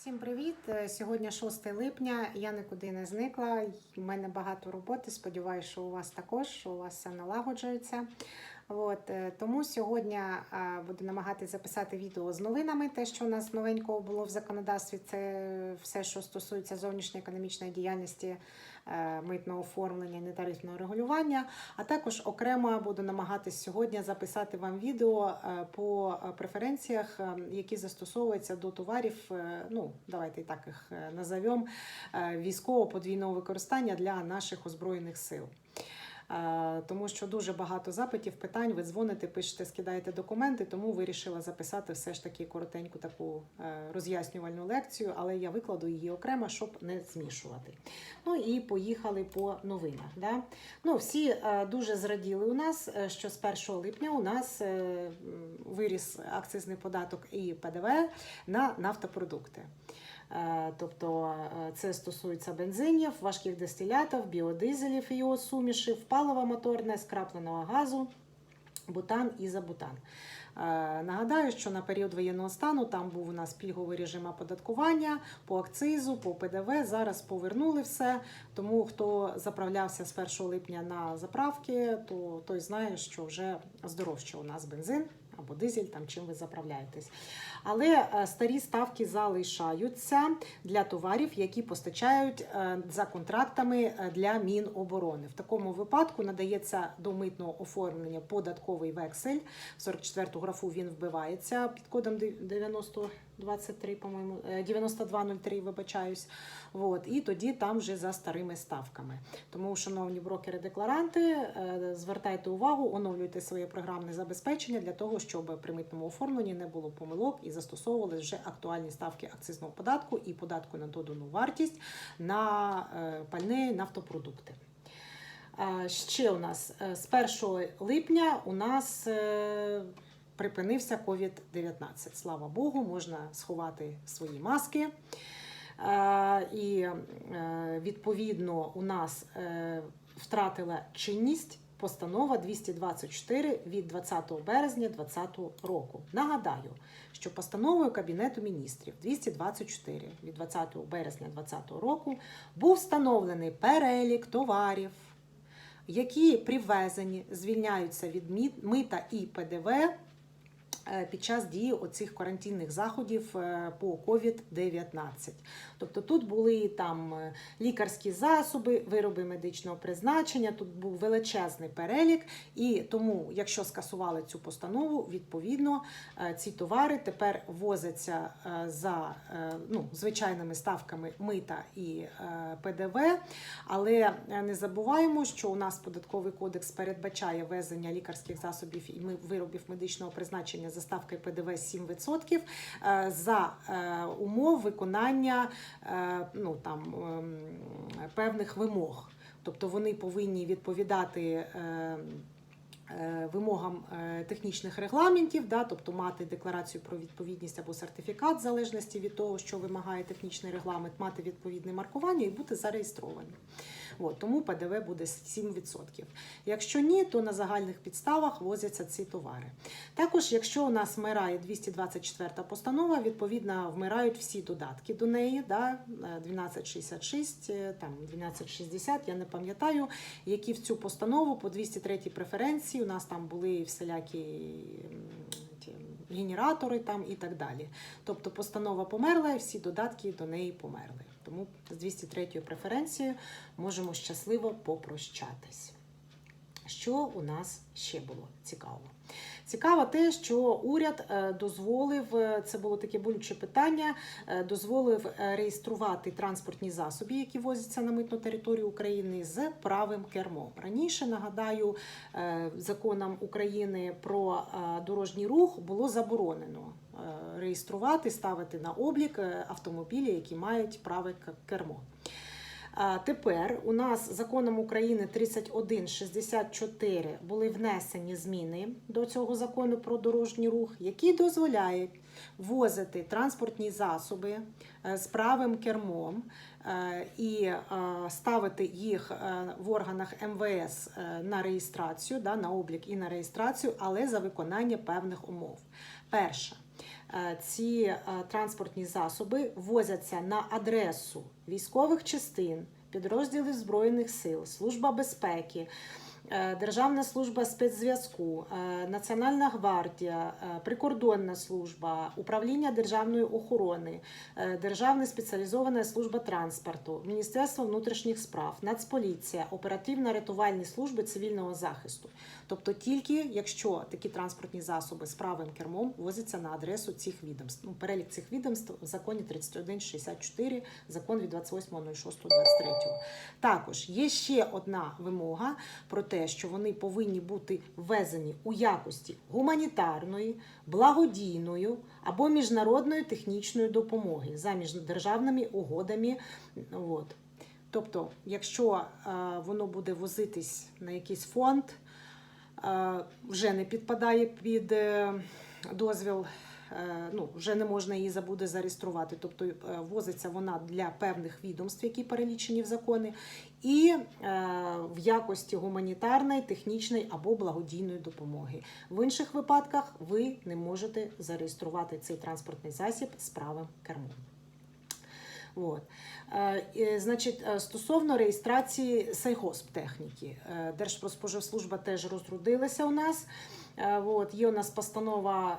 Всім привіт! Е, Сьогодні 6 липня. Я нікуди не зникла. У мене багато роботи. Сподіваюся, що у вас також, що у вас все налагоджується. От, е, тому сьогодні е, буду намагатися записати відео з новинами. Те, що у нас новенького було в законодавстві, це все, що стосується зовнішньої економічної діяльності, е, митного оформлення, нетарифного регулювання. А також окремо буду намагатись сьогодні записати вам відео по преференціях, які застосовуються до товарів. Ну, давайте і так їх назовемо військово подвійного використання для наших озброєних сил. Е, Тому що дуже багато запитів, питань, ви дзвоните, пишете, скидаєте документи, тому вирішила записати все ж таки коротеньку таку е, роз'яснювальну лекцію, але я викладу її окремо, щоб не змішувати. Ну і поїхали по новинах. Да? Ну, всі е, дуже зраділи у нас, що з 1 липня у нас виріс акцизний податок і ПДВ на нафтопродукти. Е, Тобто е, це стосується бензинів, важких дистилятів, біодизелів і його сумішів, паливо моторне, скрапленого газу, бутан і забутан. Е, Нагадаю, що на період воєнного стану там був у нас пільговий режим оподаткування по акцизу, по ПДВ. Зараз повернули все. Тому хто заправлявся з 1 липня на заправки, то той знає, що вже здорожче у нас бензин або дизель, там чим ви заправляєтесь. Але е, старі ставки залишаються для товарів, які постачають е, за контрактами е, для Міноборони. В такому випадку надається до митного оформлення податковий вексель. В 44 графу він вбивається під кодом 9023, по-моєму, е, 9203, вибачаюсь. От, і тоді там вже за старими ставками. Тому, шановні брокери-декларанти, звертайте увагу, оновлюйте своє програмне забезпечення для того, щоб при митному оформленні не було помилок і застосовували вже актуальні ставки акцизного податку і податку на додану вартість на е, пальне нафтопродукти. Е, Ще у нас е, з 1 липня у нас припинився COVID-19. Слава Богу, можна сховати свої маски. І відповідно у нас втратила чинність постанова 224 від 20 березня 2020 року. Нагадаю, що постановою Кабінету міністрів 224 від 20 березня 2020 року був встановлений перелік товарів, які привезені, звільняються від мита і ПДВ під час дії оцих карантинних заходів е, по COVID-19. Тобто тут були там е, лікарські засоби, вироби медичного призначення, тут був величезний перелік, і тому, якщо скасували цю постанову, відповідно е, ці товари тепер возяться е, за е, ну, звичайними ставками мита і е, ПДВ. Але е, не забуваємо, що у нас податковий кодекс передбачає везення лікарських засобів і виробів медичного призначення за ставкою ПДВ 7% е, за е, умов виконання е, ну, там, ем, певних вимог. Тобто вони повинні відповідати. Вимогам технічних регламентів, да, тобто мати декларацію про відповідність або сертифікат, в залежності від того, що вимагає технічний регламент, мати відповідне маркування і бути зареєстрованим. От, тому ПДВ буде 7%. Якщо ні, то на загальних підставах возяться ці товари. Також, якщо у нас вмирає 224 постанова, відповідно вмирають всі додатки до неї, да, е, 1266, е, там 1260, я не пам'ятаю, які в цю постанову по 203 преференції. У нас там були всілякі генератори там і так далі. Тобто постанова померла, і всі додатки до неї померли. Тому з 203 преференцією можемо щасливо попрощатись. Що у нас ще було цікаво? Цікаво те, що уряд е, дозволив, е, це було таке болюче питання, е, дозволив реєструвати транспортні засоби, які возяться на митну територію України з правим кермом. Раніше нагадаю, законом України про дорожній рух було заборонено реєструвати, ставити на облік автомобілі, які мають праве кермо. Тепер у нас законом України 3164 були внесені зміни до цього закону про дорожній рух, які дозволяють ввозити транспортні засоби е, з правим кермом е, і е, ставити їх в органах МВС на реєстрацію, на облік і на реєстрацію, але за виконання певних умов. Перше. Е, ці е, транспортні засоби возяться на адресу військових частин, підрозділів Збройних сил, Служба безпеки. Е, Державна служба спецзв'язку, е, Національна гвардія, е, прикордонна служба, управління державної охорони, Державна спеціалізована служба транспорту, Міністерство внутрішніх справ, Нацполіція, оперативно-рятувальні служби цивільного захисту. Тобто тільки якщо такі транспортні засоби з правим кермом возяться на адресу цих відомств. Ну, перелік цих відомств в законі 3164, закон від 28.06.23. Також є ще одна вимога про те, що вони повинні бути ввезені у якості гуманітарної, благодійної або міжнародної технічної допомоги за міждержавними угодами. От. Тобто, якщо е, воно буде возитись на якийсь фонд, е, вже не підпадає під е, дозвіл, ну, вже не можна її забуде зареєструвати. Тобто е, возиться вона для певних відомств, які перелічені в закони, і е, в якості гуманітарної, технічної або благодійної допомоги. В інших випадках ви не можете зареєструвати цей транспортний засіб з правим кермом. От. Е, Значить, е, стосовно реєстрації сельгосптехніки, е, Держпродспоживслужба теж розрудилася у нас. Е, От, є у нас постанова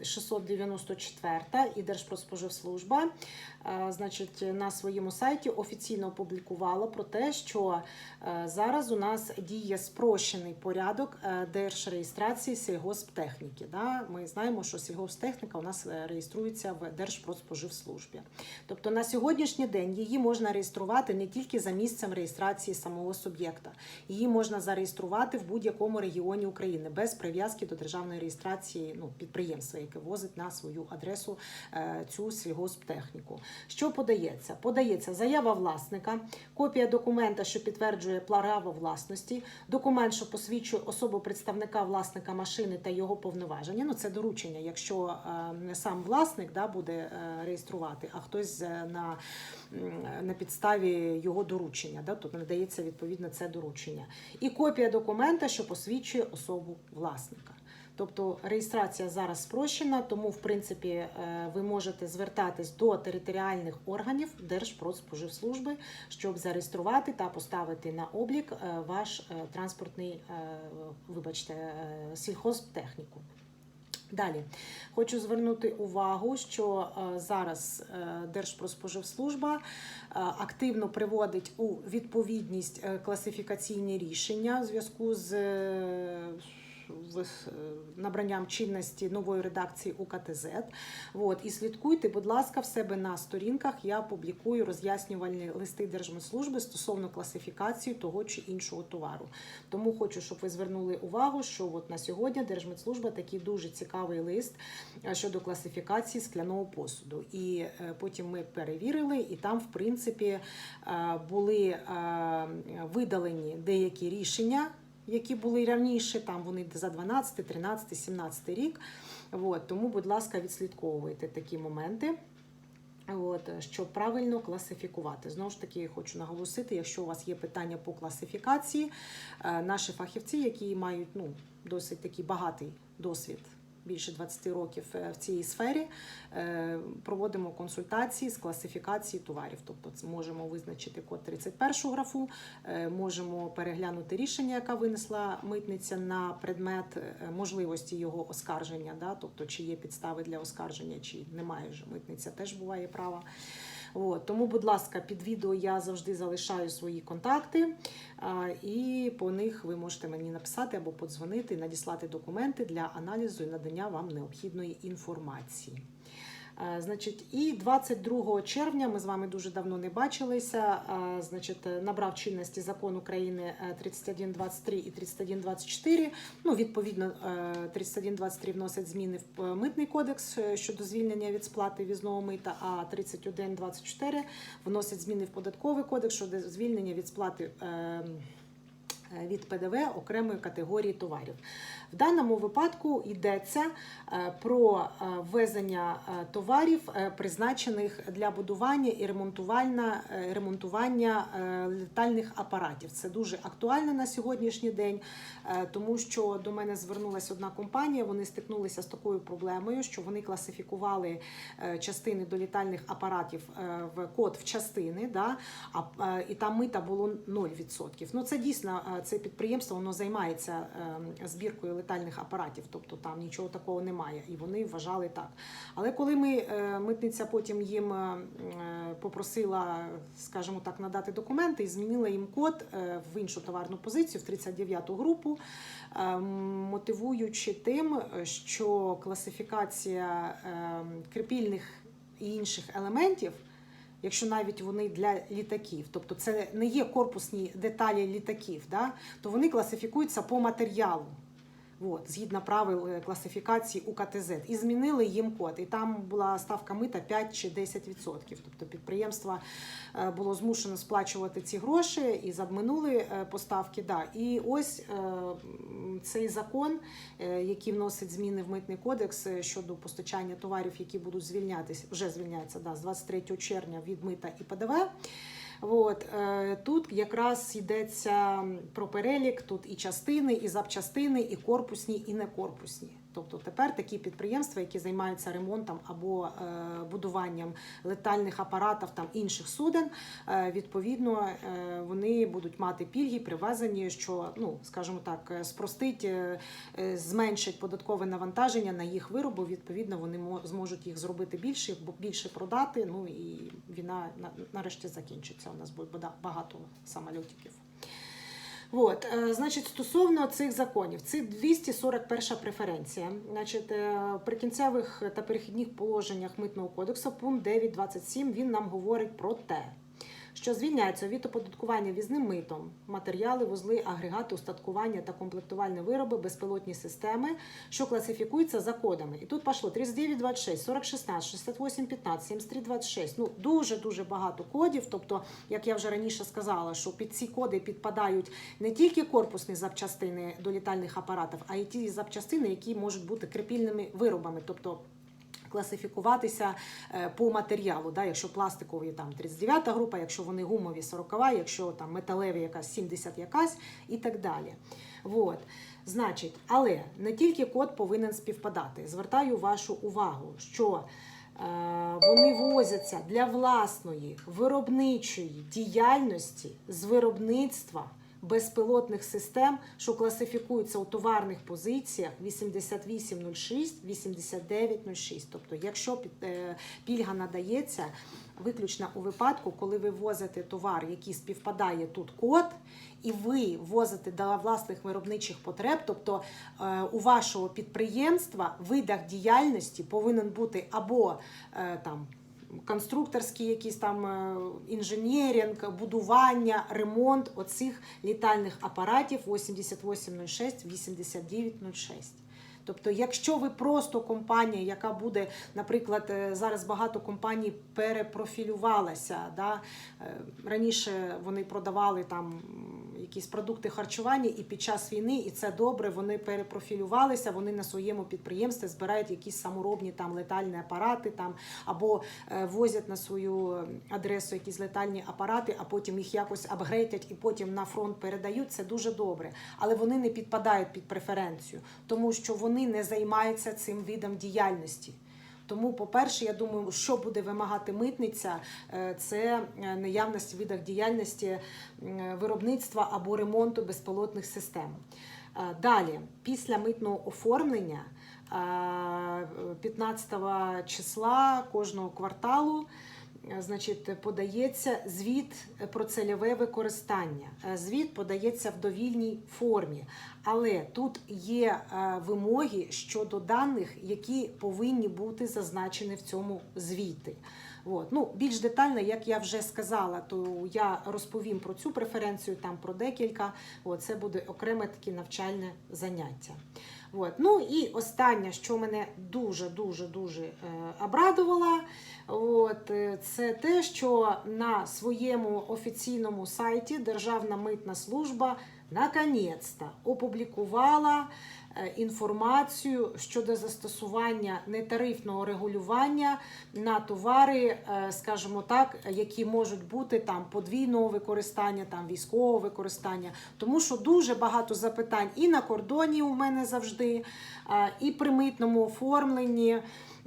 е, 694 і Держпродспоживслужба е, значить, на своєму сайті офіційно опублікувала про те, що е, зараз у нас діє спрощений порядок е, держреєстрації сільгосптехніки. Да? Ми знаємо, що сільгосптехніка у нас е, реєструється в Держпродспоживслужбі. Тобто на сьогоднішній день її можна реєструвати не тільки за місцем реєстрації самого суб'єкта, її можна зареєструвати в будь-якому регіоні України без прив'язки до державної реєстрації ну, підприємства, яке возить на свою адресу е, цю сільгосптехніку. Що подається? Подається заява власника, копія документа, що підтверджує право власності, документ, що посвідчує особу представника власника машини та його повноваження. Ну це доручення, якщо не сам власник да, буде е, реєструвати, а хтось е, на, на підставі його доручення, да, тобто надається відповідно це доручення. І копія документа, що посвідчує особу власника. Тобто реєстрація зараз спрощена, тому в принципі е, ви можете звертатись до територіальних органів Держпродспоживслужби, щоб зареєструвати та поставити на облік е, ваш е, транспортний, вибачте, сільхозтехніку. Далі хочу звернути увагу, що зараз Держпродспоживслужба активно приводить у відповідність класифікаційні рішення в зв'язку з набранням чинності нової редакції УКТЗ. От, і слідкуйте, будь ласка, в себе на сторінках. Я публікую роз'яснювальні листи Держмитслужби стосовно класифікації того чи іншого товару. Тому хочу, щоб ви звернули увагу, що от на сьогодні Держмитслужба такий дуже цікавий лист е, щодо класифікації скляного посуду. І е, потім ми перевірили, і там, в принципі, е, були е, видалені деякі рішення. Які були раніше, там вони за 12, 13, 17 рік. От, тому, будь ласка, відслідковуйте такі моменти. От, щоб правильно класифікувати. Знову ж таки, хочу наголосити, якщо у вас є питання по класифікації, е, наші фахівці, які мають ну, досить такий багатий досвід. Більше 20 років е, в цій сфері е, проводимо консультації з класифікації товарів. Тобто, можемо визначити код 31 графу, е, можемо переглянути рішення, яке винесла митниця на предмет можливості його оскарження. Да? Тобто, чи є підстави для оскарження, чи немає ж митниця, теж буває права. От, тому, будь ласка, під відео я завжди залишаю свої контакти, і по них ви можете мені написати або подзвонити, надіслати документи для аналізу і надання вам необхідної інформації. Е, Значить, і 22 червня ми з вами дуже давно не бачилися. е, Значить, е, набрав чинності закон України е, 3123 і 3124. Ну, відповідно, е, 3123 вносить зміни в митний кодекс щодо звільнення від сплати візного мита, а 3124 вносить зміни в податковий кодекс щодо звільнення від сплати. Е, від ПДВ окремої категорії товарів. В даному випадку йдеться е, про е, ввезення товарів, призначених для будування і ремонтування, ремонтування летальних апаратів. Це дуже актуально на сьогоднішній день, тому що до мене звернулася одна компанія. Вони стикнулися з такою проблемою, що вони класифікували частини до літальних апаратів в код в частини, да, і там мита було 0%. Ну це дійсно це підприємство воно займається е, збіркою летальних апаратів, тобто там нічого такого немає, і вони вважали так. Але коли ми е, митниця потім їм е, попросила, скажімо так, надати документи і змінила їм код е, в іншу товарну позицію, в 39-ту групу, е, мотивуючи тим, що класифікація е, крепільних і інших елементів. Якщо навіть вони для літаків, тобто це не є корпусні деталі літаків, да, то вони класифікуються по матеріалу. От, згідно правил е, класифікації УКТЗ. І змінили їм код. І там була ставка мита 5 чи 10%. Тобто підприємство е, було змушено сплачувати ці гроші і забминули е, поставки. Да. І ось цей закон, який вносить зміни в митний кодекс щодо постачання товарів, які будуть звільнятися, вже звільняються да, з 23 червня від мита і ПДВ. От, е, тут якраз йдеться про перелік, тут і частини, і запчастини, і корпусні, і некорпусні. Тобто тепер такі підприємства, які займаються ремонтом або е, будуванням летальних апаратів там інших суден, е, відповідно е, вони будуть мати пільги привезені, що ну скажімо так, спростить, зменшить податкове навантаження на їх вироби. Відповідно, вони мо- зможуть їх зробити більше, більше продати. Ну і війна на- нарешті закінчиться. У нас буде багато самольотиків. От, е, значить, стосовно цих законів, це 241 преференція. Значить, при кінцевих та перехідних положеннях митного кодексу, пункт 9.27, він нам говорить про те, що звільняються від оподаткування візним митом матеріали, вузли, агрегати, устаткування та комплектувальні вироби, безпілотні системи, що класифікуються за кодами. І тут пішло 3926, 4016, 6815, 7326. Ну дуже дуже багато кодів. Тобто, як я вже раніше сказала, що під ці коди підпадають не тільки корпусні запчастини до літальних апаратів, а й ті запчастини, які можуть бути крепільними виробами. тобто Класифікуватися е, по матеріалу, да, якщо пластикові там 39 група, якщо вони гумові 40, якщо там металеві якась 70 якась і так далі. Вот. Значить, але не тільки код повинен співпадати. Звертаю вашу увагу, що е, вони возяться для власної виробничої діяльності з виробництва безпілотних систем, що класифікуються у товарних позиціях 8806, 8906. Тобто, якщо е, пільга надається виключно у випадку, коли ви возите товар, який співпадає тут код, і ви возите до власних виробничих потреб, тобто е, у вашого підприємства видах діяльності повинен бути або е, там конструкторський якийсь там е, інженерінг, будування, ремонт оцих літальних апаратів 8806, 8906. Тобто, якщо ви просто компанія, яка буде, наприклад, е, зараз багато компаній перепрофілювалася, да? е, раніше вони продавали там якісь продукти харчування, і під час війни, і це добре, вони перепрофілювалися, вони на своєму підприємстві збирають якісь саморобні там летальні апарати, там або е, возять на свою адресу якісь летальні апарати, а потім їх якось апгрейтять і потім на фронт передають. Це дуже добре. Але вони не підпадають під преференцію, тому що вони не займаються цим видом діяльності. Тому, по-перше, я думаю, що буде вимагати митниця, е, це е, наявність в видах діяльності виробництва або ремонту безпілотних систем. Е, Далі, після митного оформлення е, 15 числа кожного кварталу значить, подається звіт про цільове використання. Е, Звіт подається в довільній формі, але тут є е, вимоги щодо даних, які повинні бути зазначені в цьому звіті. От. Ну, більш детально, як я вже сказала, то я розповім про цю преференцію, там про декілька. От, це буде окреме таке навчальне заняття. От. Ну і останнє, що мене дуже дуже дуже е, обрадувало, от, е, це те, що на своєму офіційному сайті Державна митна служба наконець-то опублікувала інформацію щодо застосування нетарифного регулювання на товари, е, скажімо так, які можуть бути там подвійного використання, там військового використання, тому що дуже багато запитань і на кордоні у мене завжди, е, і при митному оформленні.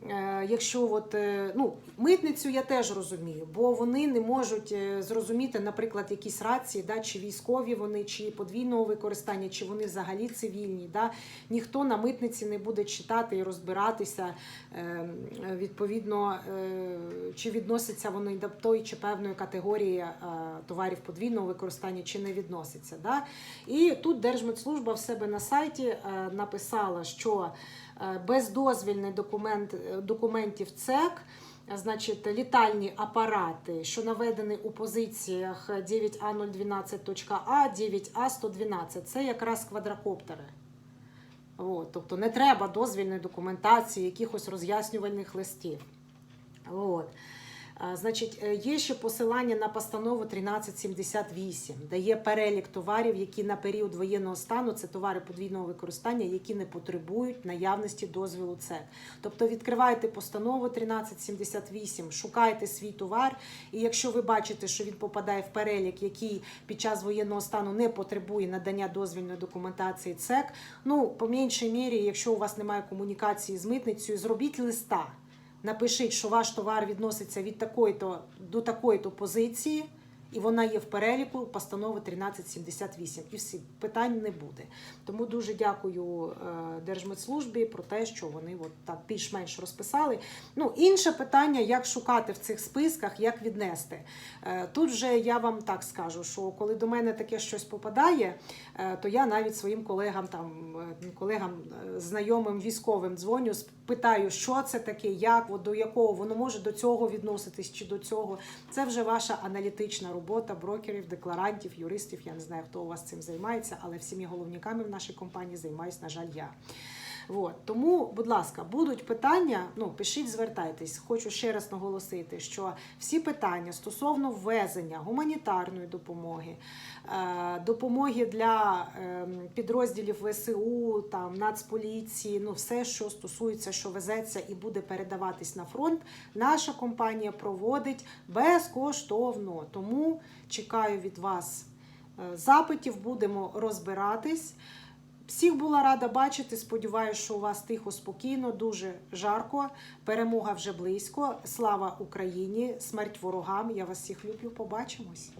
Е, Якщо от, е, ну, митницю я теж розумію, бо вони не можуть е, зрозуміти, наприклад, якісь рації, да, чи військові вони, чи подвійного використання, чи вони взагалі цивільні. Да. Ніхто на митниці не буде читати і розбиратися, е, відповідно, чи відносяться вони до тої чи певної категорії товарів подвійного використання, чи не відноситься. Да. І тут Держмитслужба в себе на сайті написала, що бездозвільний документ, е, документів ЦЕК, е, значить, літальні апарати, що наведені у позиціях 9А012.А, 9А112, це якраз квадрокоптери. От, тобто не треба дозвільної документації, якихось роз'яснювальних листів. От. Значить, е, є ще посилання на постанову 1378, де є перелік товарів, які на період воєнного стану це товари подвійного використання, які не потребують наявності дозволу ЦЕК. Тобто відкривайте постанову 1378, шукайте свій товар, і якщо ви бачите, що він попадає в перелік, який під час воєнного стану не потребує надання дозвільної документації ЦЕК, ну по меншій мірі, якщо у вас немає комунікації з митницею, зробіть листа. Напишіть, що ваш товар відноситься від такої-то до такої-то позиції, і вона є в переліку постанови 1378. І всі питань не буде. Тому дуже дякую е, Держмитслужбі про те, що вони от так більш-менш розписали. Ну, інше питання, як шукати в цих списках, як віднести. Е, Тут вже я вам так скажу, що коли до мене таке щось попадає, е, то я навіть своїм колегам, там, колегам, знайомим військовим дзвоню, питаю, що це таке, як, от до якого, воно може до цього відноситись чи до цього. Це вже ваша аналітична робота брокерів, декларантів, юристів. Я не знаю, хто у вас цим займається, але всіми головниками в нашій компанії займаюсь, на жаль, я. От. Тому, будь ласка, будуть питання, ну пишіть, звертайтесь. Хочу ще раз наголосити, що всі питання стосовно ввезення гуманітарної допомоги, е, допомоги для е, підрозділів ВСУ, там Нацполіції, ну все, що стосується, що везеться і буде передаватись на фронт, наша компанія проводить безкоштовно. Тому чекаю від вас е, запитів, будемо розбиратись. Всіх була рада бачити. Сподіваюся, що у вас тихо, спокійно, дуже жарко. Перемога вже близько. Слава Україні! Смерть ворогам! Я вас всіх люблю. Побачимось!